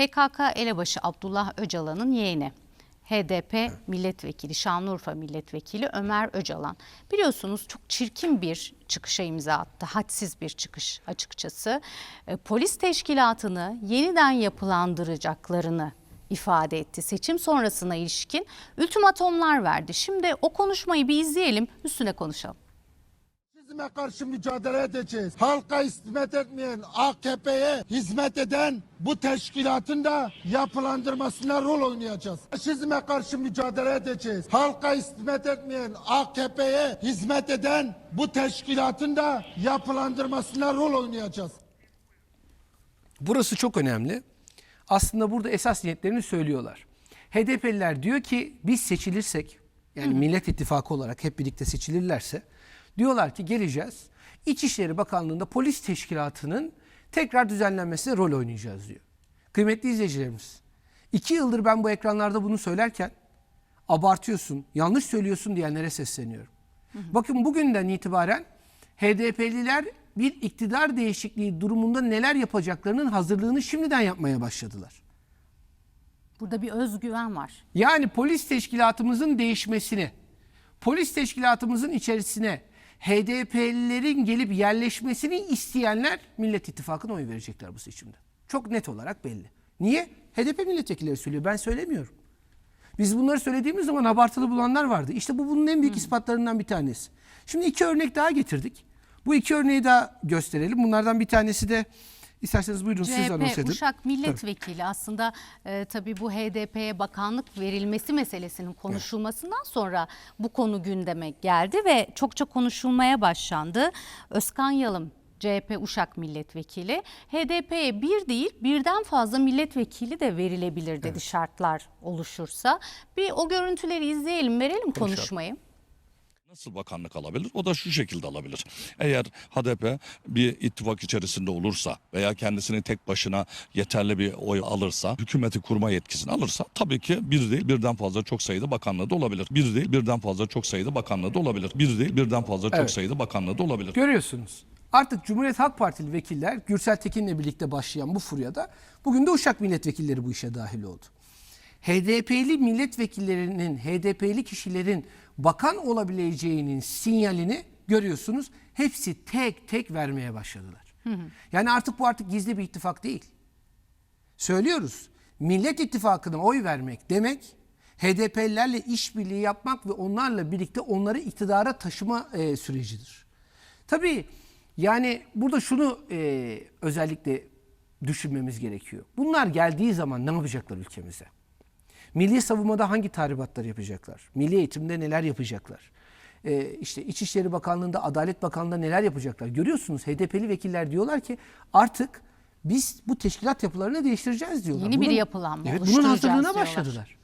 PKK elebaşı Abdullah Öcalan'ın yeğeni. HDP milletvekili, Şanlıurfa milletvekili Ömer Öcalan. Biliyorsunuz çok çirkin bir çıkışa imza attı. Hadsiz bir çıkış açıkçası. E, Polis teşkilatını yeniden yapılandıracaklarını ifade etti. Seçim sonrasına ilişkin ultimatomlar verdi. Şimdi o konuşmayı bir izleyelim, üstüne konuşalım. Faşizme karşı mücadele edeceğiz. Halka hizmet etmeyen, AKP'ye hizmet eden bu teşkilatın da yapılandırmasına rol oynayacağız. Faşizme karşı mücadele edeceğiz. Halka hizmet etmeyen, AKP'ye hizmet eden bu teşkilatın da yapılandırmasına rol oynayacağız. Burası çok önemli. Aslında burada esas niyetlerini söylüyorlar. HDP'liler diyor ki biz seçilirsek yani Millet İttifakı olarak hep birlikte seçilirlerse diyorlar ki geleceğiz. İçişleri Bakanlığı'nda polis teşkilatının tekrar düzenlenmesine rol oynayacağız diyor. Kıymetli izleyicilerimiz, iki yıldır ben bu ekranlarda bunu söylerken abartıyorsun, yanlış söylüyorsun diyenlere sesleniyorum. Bakın bugünden itibaren HDP'liler bir iktidar değişikliği durumunda neler yapacaklarının hazırlığını şimdiden yapmaya başladılar. Burada bir özgüven var. Yani polis teşkilatımızın değişmesini, polis teşkilatımızın içerisine HDP'lilerin gelip yerleşmesini isteyenler Millet İttifakı'na oy verecekler bu seçimde. Çok net olarak belli. Niye? HDP milletvekilleri söylüyor. Ben söylemiyorum. Biz bunları söylediğimiz zaman abartılı bulanlar vardı. İşte bu bunun en büyük ispatlarından bir tanesi. Şimdi iki örnek daha getirdik. Bu iki örneği daha gösterelim. Bunlardan bir tanesi de isterseniz buyurun siz anons CHP edin. Uşak milletvekili aslında e, tabii bu HDP'ye bakanlık verilmesi meselesinin konuşulmasından sonra bu konu gündeme geldi ve çokça konuşulmaya başlandı. Özkan Yalım CHP Uşak milletvekili HDP'ye bir değil birden fazla milletvekili de verilebilir dedi şartlar oluşursa. Bir o görüntüleri izleyelim verelim konuşmayı. Nasıl bakanlık alabilir? O da şu şekilde alabilir. Eğer HDP bir ittifak içerisinde olursa veya kendisini tek başına yeterli bir oy alırsa, hükümeti kurma yetkisini alırsa tabii ki bir değil birden fazla çok sayıda bakanlığı da olabilir. Bir değil birden fazla çok sayıda bakanlığı da olabilir. Bir değil birden fazla çok Evet. sayıda bakanlığı da olabilir. Görüyorsunuz. Artık Cumhuriyet Halk Partili vekiller Gürsel Tekin'le birlikte başlayan bu furyada bugün de Uşak milletvekilleri bu işe dahil oldu. HDP'li milletvekillerinin, HDP'li kişilerin bakan olabileceğinin sinyalini görüyorsunuz. Hepsi tek tek vermeye başladılar. Yani artık bu artık gizli bir ittifak değil. Söylüyoruz. Millet İttifakı'na oy vermek demek HDP'lilerle işbirliği yapmak ve onlarla birlikte onları iktidara taşıma e, sürecidir. Tabii yani burada şunu e, özellikle düşünmemiz gerekiyor. Bunlar geldiği zaman ne yapacaklar ülkemize? Milli savunmada hangi tahribatlar yapacaklar? Milli eğitimde neler yapacaklar? Ee, işte İçişleri Bakanlığı'nda, Adalet Bakanlığı'nda neler yapacaklar? Görüyorsunuz HDP'li vekiller diyorlar ki artık biz bu teşkilat yapılarını değiştireceğiz diyorlar. Yeni bir yapılanma Evet, bunun hazırlığına diyorlar. başladılar.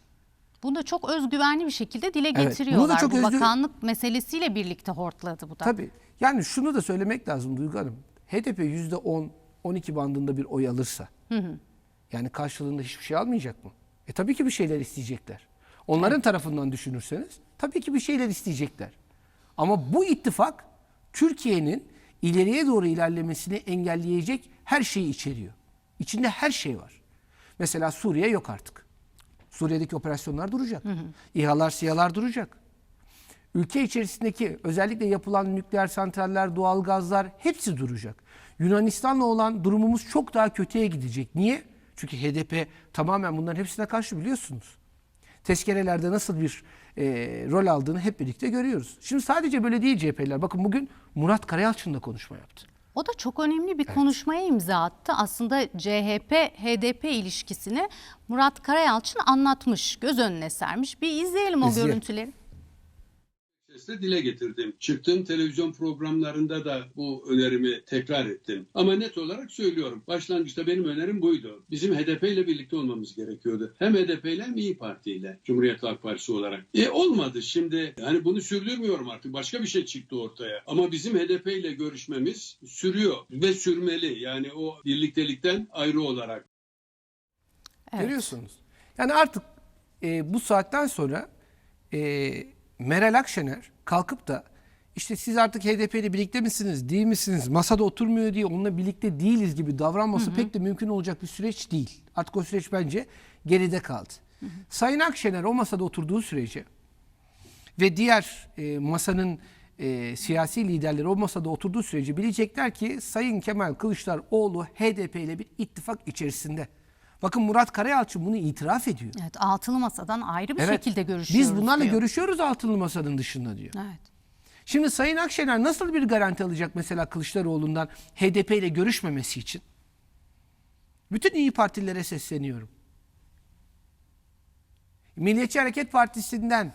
Bunu da çok özgüvenli bir şekilde dile bunu da getiriyorlar. çok bu özgü- bakanlık meselesiyle birlikte hortladı bu da. Tabii. Yani şunu da söylemek lazım Duygu Hanım. HDP %10, 12 bandında bir oy alırsa yani karşılığında hiçbir şey almayacak mı? E tabii ki bir şeyler isteyecekler. Onların tarafından düşünürseniz tabii ki bir şeyler isteyecekler. Ama bu ittifak Türkiye'nin ileriye doğru ilerlemesini engelleyecek her şeyi içeriyor. İçinde her şey var. Mesela Suriye yok artık. Suriye'deki operasyonlar duracak. İHA'lar, SİHA'lar duracak. Ülke içerisindeki özellikle yapılan nükleer santraller, doğalgazlar hepsi duracak. Yunanistan'la olan durumumuz çok daha kötüye gidecek. Niye? Çünkü HDP tamamen bunların hepsine karşı biliyorsunuz. Tezkerelerde nasıl bir e, rol aldığını hep birlikte görüyoruz. Şimdi sadece böyle değil CHP'liler. Bakın bugün Murat Karayalçın da konuşma yaptı. O da çok önemli bir konuşmaya imza attı. Aslında CHP-HDP ilişkisini Murat Karayalçın anlatmış, göz önüne sermiş. Bir izleyelim o İzleyelim. görüntüleri. Sesle dile getirdim. Çıktığım televizyon programlarında da bu önerimi tekrar ettim. Ama net olarak söylüyorum. Başlangıçta benim önerim buydu. Bizim HDP ile birlikte olmamız gerekiyordu. Hem HDP ile hem İyi Parti ile. Cumhuriyet Halk Partisi olarak. E olmadı şimdi. Yani bunu sürdürmüyorum artık. Başka bir şey çıktı ortaya. Ama bizim HDP ile görüşmemiz sürüyor ve sürmeli. Yani o birliktelikten ayrı olarak. Evet. Görüyorsunuz. Yani artık e, bu saatten sonra e, Meral Akşener kalkıp da işte siz artık HDP ile birlikte misiniz, değil misiniz, masada oturmuyor diye onunla birlikte değiliz gibi davranması pek de mümkün olacak bir süreç değil. Artık o süreç bence geride kaldı. Sayın Akşener o masada oturduğu sürece ve diğer e, masanın e, siyasi liderleri o masada oturduğu sürece bilecekler ki Sayın Kemal Kılıçdaroğlu HDP ile bir ittifak içerisinde. Bakın Murat Karayalçın bunu itiraf ediyor. Evet, altılı masadan ayrı bir Evet, şekilde görüşüyoruz Biz bunlarla diyor. görüşüyoruz altılı masanın dışında diyor. Evet. Şimdi Sayın Akşener nasıl bir garanti alacak mesela Kılıçdaroğlu'ndan HDP ile görüşmemesi için? Bütün iyi Partililere sesleniyorum. Milliyetçi Hareket Partisi'nden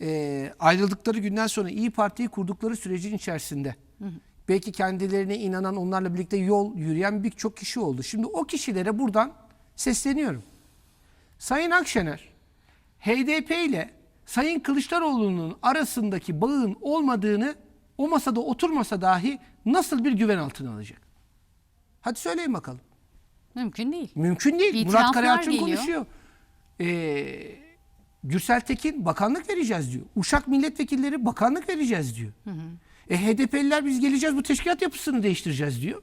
e, ayrıldıkları günden sonra İyi Parti'yi kurdukları sürecin içerisinde belki kendilerine inanan onlarla birlikte yol yürüyen birçok kişi oldu. Şimdi o kişilere buradan sesleniyorum. Sayın Akşener HDP ile Sayın Kılıçdaroğlu'nun arasındaki bağın olmadığını o masada oturmasa dahi nasıl bir güven altına alacak? Hadi söyleyin bakalım. Mümkün değil. Mümkün değil. Murat İtiraflar Karayalçın geliyor. konuşuyor. Ee, Gürsel Tekin bakanlık vereceğiz diyor. Uşak milletvekilleri bakanlık vereceğiz diyor. E HDP'liler biz geleceğiz bu teşkilat yapısını değiştireceğiz diyor.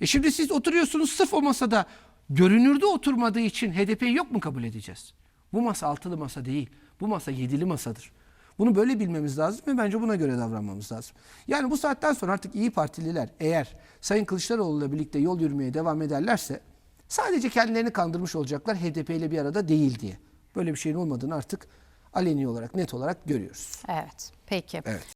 E şimdi siz oturuyorsunuz sırf o masada görünürde oturmadığı için HDP'yi yok mu kabul edeceğiz? Bu masa altılı masa değil. Bu masa yedili masadır. Bunu böyle bilmemiz lazım ve bence buna göre davranmamız lazım. Yani bu saatten sonra artık iyi Partililer eğer Sayın Kılıçdaroğlu'yla birlikte yol yürümeye devam ederlerse sadece kendilerini kandırmış olacaklar HDP ile bir arada değil diye. Böyle bir şeyin olmadığını artık aleni olarak net olarak görüyoruz. Evet. Peki. Evet.